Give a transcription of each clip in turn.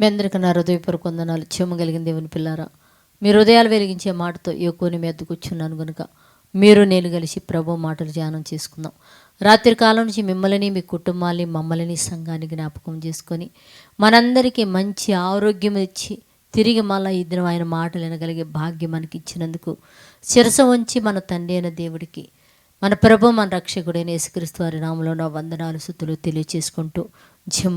మీ అందరికీ నా హృదయపూర్వక వందనాలు. చెమ్మగలిగిన దేవుని పిల్లారా మీ హృదయాలు వెలిగించే మాటతో ఎక్కువని మీద కూర్చున్నాను కనుక మీరు నేను కలిసి ప్రభు మాటలు ధ్యానం చేసుకుందాం. రాత్రి కాలం నుంచి మిమ్మల్ని మీ కుటుంబాన్ని మమ్మల్ని సంఘాన్ని జ్ఞాపకం చేసుకొని మనందరికీ మంచి ఆరోగ్యం ఇచ్చి తిరిగి మళ్ళీ ఇద్దరు ఆయన మాటలు వినగలిగే భాగ్యం మనకి ఇచ్చినందుకు శిరస ఉంచి మన తండ్రి అయిన దేవుడికి మన ప్రభు మన రక్షకుడైన యేసుక్రీస్తు వారి నామంలో నా వందనాలు సుతులు తెలియచేసుకుంటూ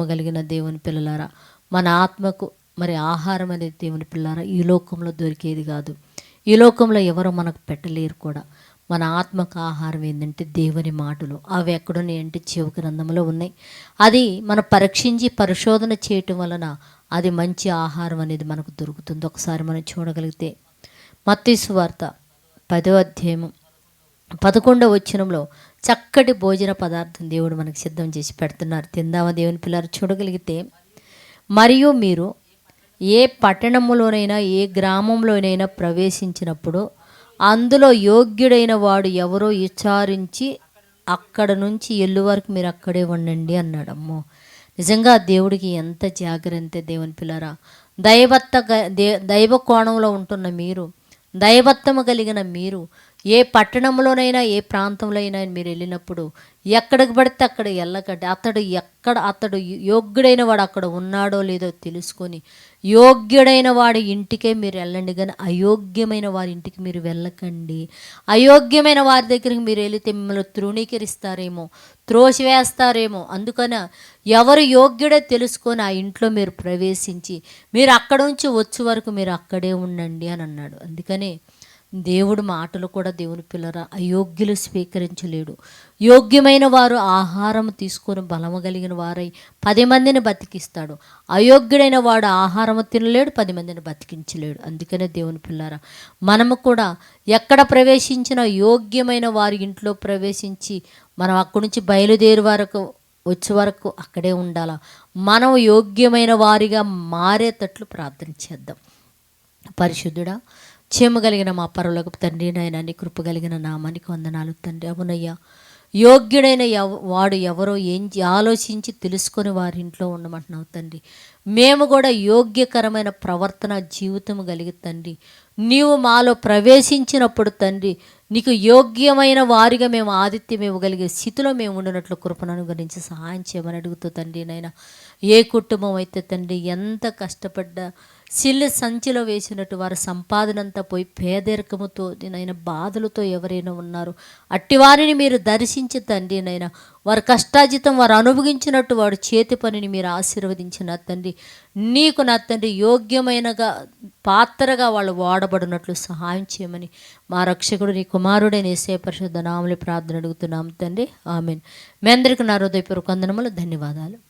కలిగిన దేవుని పిల్లలారా మన ఆత్మకు మరి ఆహారం అనేది దేవుని పిల్లారా ఈ లోకంలో దొరికేది కాదు. ఈ లోకంలో ఎవరు మనకు పెట్టలేరు కూడా. మన ఆత్మకు ఆహారం ఏంటంటే దేవుని మాటలు. అవి ఎక్కడున్నాయి అంటే జీవ గ్రంథంలో ఉన్నాయి. అది మనం పరీక్షించి పరిశోధన చేయటం వలన అది మంచి ఆహారం అనేది మనకు దొరుకుతుంది. ఒకసారి మనం చూడగలిగితే మత్తీసు వార్త పదో అధ్యాయము పదకొండవ వచ్చినంలో చక్కటి భోజన పదార్థం దేవుడు మనకు సిద్ధం చేసి పెడుతున్నారు. తిందామా దేవుని పిల్లలు చూడగలిగితే మరియు మీరు ఏ పట్టణములోనైనా ఏ గ్రామంలోనైనా ప్రవేశించినప్పుడు అందులో యోగ్యుడైన వాడు ఎవరో విచారించి అక్కడ నుంచి ఎల్లు వరకు మీరు అక్కడే ఉండండి అన్నాడు నిజంగా దేవుడికి ఎంత జాగ్రత్త దేవుని పిల్లరా. దైవత్త దే దైవ కోణంలో ఉంటున్న మీరు దైవత్వము కలిగిన మీరు ఏ పట్టణంలోనైనా ఏ ప్రాంతంలో అయినా మీరు వెళ్ళినప్పుడు ఎక్కడికి పడితే అక్కడ వెళ్ళకండి. అతడు ఎక్కడ అతడు యోగ్యుడైన వాడు అక్కడ ఉన్నాడో లేదో తెలుసుకొని యోగ్యుడైన వాడి ఇంటికే మీరు వెళ్ళండి. కానీ అయోగ్యమైన వారి ఇంటికి మీరు వెళ్ళకండి. అయోగ్యమైన వారి దగ్గరికి మీరు వెళితే మిమ్మల్ని తృణీకరిస్తారేమో త్రోసివేస్తారేమో. అందుకని ఎవరు యోగ్యుడో తెలుసుకొని ఆ ఇంట్లో మీరు ప్రవేశించి మీరు అక్కడ నుంచి వచ్చే వరకు మీరు అక్కడే ఉండండి అని అన్నాడు. అందుకనే దేవుడు మాటలు కూడా దేవుని పిల్లరా అయోగ్యులు స్వీకరించలేడు. యోగ్యమైన వారు ఆహారం తీసుకొని బలము కలిగిన వారై పది మందిని బతికిస్తాడు. అయోగ్యుడైన వాడు ఆహారం తినలేడు పది మందిని బతికించలేడు. అందుకనే దేవుని పిల్లారా మనము కూడా ఎక్కడ ప్రవేశించిన యోగ్యమైన వారి ఇంట్లో ప్రవేశించి మనం అక్కడి నుంచి బయలుదేరి వరకు వచ్చే వరకు అక్కడే ఉండాలా? మనం యోగ్యమైన వారిగా మారేటట్లు ప్రార్థన చేద్దాం. పరిశుద్ధుడా కలిగిన మా పరులకు తండ్రి నాయన నీ కృప కలిగిన నామానికి వందనాలు తండ్రి. అవునయ్యా యోగ్యుడైన ఎవ వాడు ఎవరో ఏం ఆలోచించి తెలుసుకొని వారి ఇంట్లో ఉండమంటున్నావు తండ్రి. మేము కూడా యోగ్యకరమైన ప్రవర్తన జీవితం కలిగి తండ్రి. నీవు మాలో ప్రవేశించినప్పుడు తండ్రి నీకు యోగ్యమైన వారిగా మేము ఆదిత్యం ఇవ్వగలిగే స్థితిలో మేము ఉండినట్లు కృపను అనుగురించి సహాయం చేయమని అడుగుతూ తండ్రి నాయన ఏ కుటుంబం అయితే తండ్రి ఎంత కష్టపడ్డా సిల్లు సంచిలో వేసినట్టు వారి సంపాదనంతా పోయి పేదరికముతో నేను బాధలతో ఎవరైనా ఉన్నారు అట్టివారిని మీరు దర్శించి తండ్రి నైనా వారి కష్టాజితం వారు అనుభవించినట్టు వాడు చేతి పనిని మీరు ఆశీర్వదించిన తండ్రి నీకు నా తండ్రి యోగ్యమైనగా పాత్రగా వాళ్ళు వాడబడినట్లు సహాయం చేయమని మా రక్షకుడు నీ కుమారుడే నేసే పరిశుద్ధ నామలి ప్రార్థన అడుగుతున్నాం తండ్రి. ఆమెన్. మీ అందరికీ నా హృదయపూర్వక వందనములు ధన్యవాదాలు.